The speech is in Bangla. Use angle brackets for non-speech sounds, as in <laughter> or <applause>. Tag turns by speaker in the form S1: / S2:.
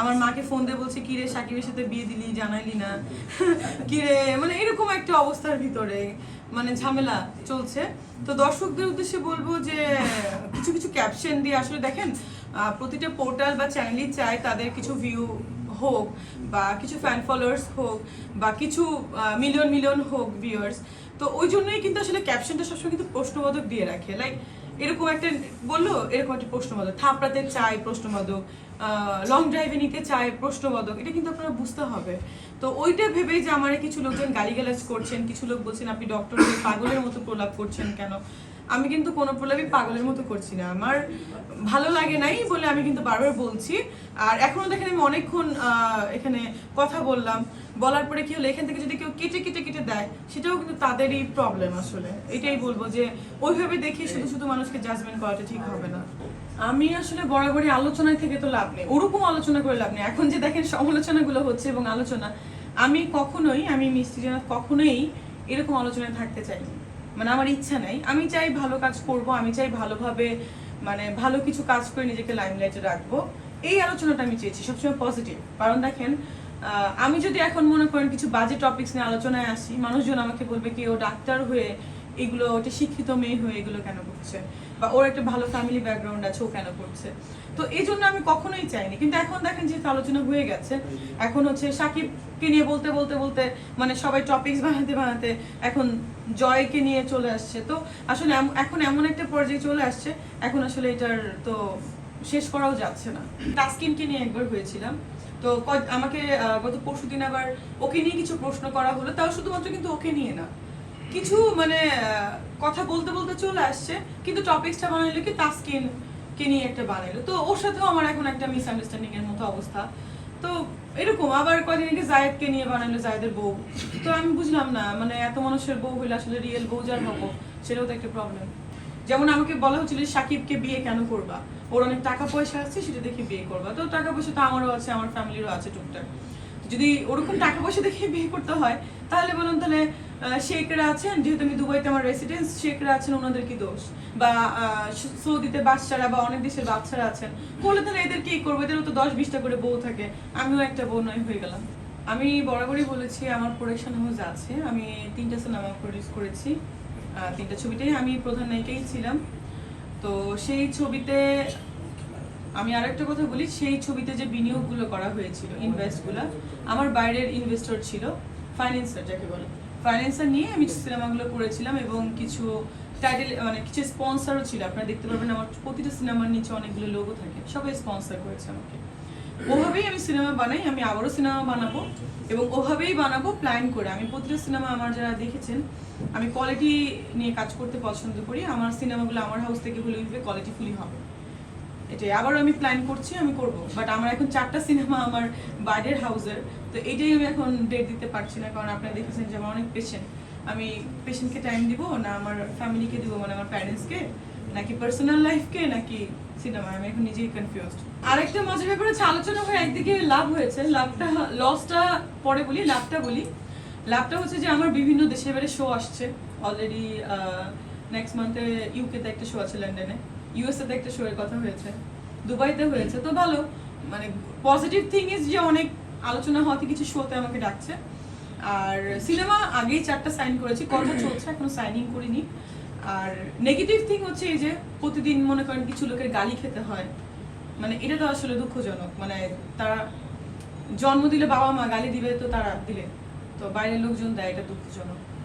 S1: আমার মাকে ফোন দিয়ে বলছে কিরে সাকিবের সাথে বিয়ে দিলি জানাইলি না? <laughs> কিরে মানে এরকম একটা অবস্থার ভিতরে মানে ঝামেলা চলছে। তো দর্শকদের উদ্দেশ্যে বলব যে, কিছু কিছু ক্যাপশন দিয়ে আসলে দেখেন প্রতিটা পোর্টাল বা চ্যানেলই চায় তাদের কিছু ভিউ হোক, বা কিছু ফ্যান ফলোয়ার্স হোক, বা কিছু মিলিয়ন মিলিয়ন হোক ভিউয়ার্স তো ওই জন্যই কিন্তু আসলে ক্যাপশনটা সবসময় কিন্তু প্রশ্নবোধক দিয়ে রাখে। লাইক এরকম একটা বলল, এরকম একটা প্রশ্নবোধক। থাপড়াতে চায় প্রশ্নবোধক লং ড্রাইভে নিতে চায় প্রশ্নবাদক এটা কিন্তু আপনারা বুঝতে হবে। তো ওইটা ভেবেই যে আমার কিছু লোকজন গালিগালাজ করছেন, কিছু লোক বলছেন, আপনি ডক্টর পাগলের মতো প্রলাপ করছেন কেন? আমি কিন্তু কোনো প্রলাপই পাগলের মতো করছি না। আমার ভালো লাগে নাই বলে আমি কিন্তু বারবার বলছি। আর এখনও দেখেন আমি অনেকক্ষণ এখানে কথা বললাম। বলার পরে কি হলো? এখান থেকে যদি কেউ কেটে কেটে কেটে দেয়, সেটাও কিন্তু তাদেরই প্রবলেম আসলে। এটাই বলব যে, ওইভাবে দেখে শুধু শুধু মানুষকে জাজমেন্ট করাটা ঠিক হবে না। আমি আসলে বরাবরই আলোচনায় থেকে তো লাভ নেই। ওরকম আলোচনা করে লাভ নেই। এখন যে দেখেন সমালোচনাগুলো হচ্ছে এবং আলোচনা, আমি কখনোই, আমি মিস্ত্রি কখনোই এরকম আলোচনায় থাকতে চাই না। মানে আমার ইচ্ছা নাই। আমি চাই ভালো কাজ করব, আমি চাই ভালোভাবে মানে ভালো কিছু কাজ করে নিজেকে লাইমলাইটে রাখব। এই আলোচনাটা আমি চেয়েছি, সবসময় পজিটিভ কারণ দেখেন আমি যদি এখন মনে করেন কিছু বাজে টপিক্স নিয়ে আলোচনায় আসি, মানুষজন আমাকে বলবে কি, ও ডাক্তার হয়ে এগুলো ওটা শিক্ষিত মেয়ে হয়ে এগুলো কেন করছে? বা ওর একটা ভালো ফ্যামিলি ব্যাকগ্রাউন্ড আছে, ও কেন করছে? তো এই জন্য আমি কখনোই চাইনি। কিন্তু এখন দেখেন যেহেতু আলোচনা হয়ে গেছে, এখন হচ্ছে সাকিবকে নিয়ে বলতে বলতে বলতে মানে সবাই টপিকস বানাতে বানাতে এখন জয়কে নিয়ে চলে আসছে। তো আসলে এখন এমন একটা পর্যায়ে চলে আসছে, এখন আসলে এটার তো শেষ করাও যাচ্ছে না। টাস্কিনকে নিয়ে একবার হয়েছিলাম। তো আমাকে গত পরশু দিন আবার ওকে নিয়ে কিছু প্রশ্ন করা হলো। তাও শুধুমাত্র কিন্তু ওকে নিয়ে না। কিছু মানে কথা বলতে বলতে চলে আসছে, কিন্তু টপিকসটা বানাইলো কি তাস্কিন কে নিয়ে একটা বানাইলো। তো ওর সাথেও আমার এখন একটা মিসআন্ডারস্ট্যান্ডিং এর মতো অবস্থা। তো এরকম, আবার কদিন আগে জায়েদকে নিয়ে বানাইলো জায়েদের বউ। তো আমি বুঝলাম না মানে এত মানুষের বউ হইলে আসলে রিয়েল বউ যার হব, সেটাও তো একটা প্রবলেম যেমন আমাকে বলা হচ্ছিল সাকিবকে বিয়ে কেন করবা? ওর অনেক টাকা পয়সা আছে, সেটা দেখে বিয়ে করবা। তো টাকা পয়সা তো আমারও আছে, আমার ফ্যামিলিরও আছে টুকটাক। যদি ওরকম টাকা পয়সা দেখে বিয়ে করতে হয়, তাহলে বলুন তাহলে শেখরা আছেন, যেহেতু আমি দুবাইতে আমার রেসিডেন্স শেখরা আছেন, ওনাদের কি দোষ? বা সৌদিতে বাচ্চারা বা অনেক দেশের বাচ্চারা আছেন করলে তাহলে এদের কি করব? এদেরও তো দশ বিশটা করে বউ থাকে, আমিও একটা বউ নয়, হয়ে গেলাম। আমি বরাবরই বলেছি, আমার প্রোডাকশন হাউস আছে, আমি তিনটা সিনেমা প্রডিউস করেছি তিনটা ছবিতেই আমি প্রধান নায়িকাই ছিলাম। তো সেই ছবিতে, আমি আরেকটা কথা বলি, সেই ছবিতে যে বিনিয়োগগুলো করা হয়েছিল ইনভেস্টগুলো আমার বাইরের ইনভেস্টর ছিল ফাইন্যান্সার যাকে বলে। ফাইন্যান্সার নিয়ে আমি সিনেমাগুলো করেছিলাম এবং কিছু টাইটেল মানে কিছু স্পন্সরও ছিল। আপনারা দেখতে পারবেন আমার প্রতিটা সিনেমার নিচে অনেকগুলো লোগো থাকে। সবাই স্পন্সর করেছে আমাকে। ওভাবেই আমি সিনেমা বানাই, আমি আবারও সিনেমা বানাবো এবং ওভাবেই বানাবো প্ল্যান করে। আমি প্রতিটা সিনেমা আমার যারা দেখেছেন, আমি কোয়ালিটি নিয়ে কাজ করতে পছন্দ করি। আমার সিনেমাগুলো আমার হাউস থেকে হলে কোয়ালিটিফুলি হবে। এটাই। আবারও আমি প্ল্যান করছি, আমি করব। বাট আমার এখন চারটা সিনেমা আমার বাইরের হাউসের তো এটাই আমি এখন ডেট দিতে পারছি না। কারণ আপনারা দেখেছেন যে আমার অনেক পেশেন্ট আমি পেশেন্টকে টাইম দিব, না আমার ফ্যামিলিকে দিব মানে আমার প্যারেন্টসকে নাকি পার্সোনাল লাইফকে নাকি সিনেমা আমি এখন নিজেই কনফিউজড আরেকটা মজার ব্যাপার আলোচনা হয়ে একদিকে লাভ হয়েছে। লাভটা লসটা পরে বলি, লাভটা বলি। লাভটা হচ্ছে যে আমার বিভিন্ন দেশের বাইরে শো আসছে। অলরেডি নেক্সট মান্থে ইউকেতে একটা শো আছে লন্ডনে ইউএসএ তে একটা শো এর কথা হয়েছে, দুবাইতে হয়েছে, তো ভালো। মানে পজিটিভ থিং ইজ যে অনেক আলোচনা হওয়াতে কিছু শোতে আমাকে ডাকছে। আর সিনেমা আগেই চারটা সাইন করেছি, কথা চলছে, এখনও সাইনিং করিনি। আর নেগেটিভ থিং হচ্ছে এই যে প্রতিদিন মনে করেন কিছু লোকের গালি খেতে হয়। মানে এটা তো আসলে দুঃখজনক। মানে তারা জন্ম দিলে বাবা মা গালি দিবে তো তারা দিলে তো বাইরের লোকজন দেয়, এটা দুঃখজনক।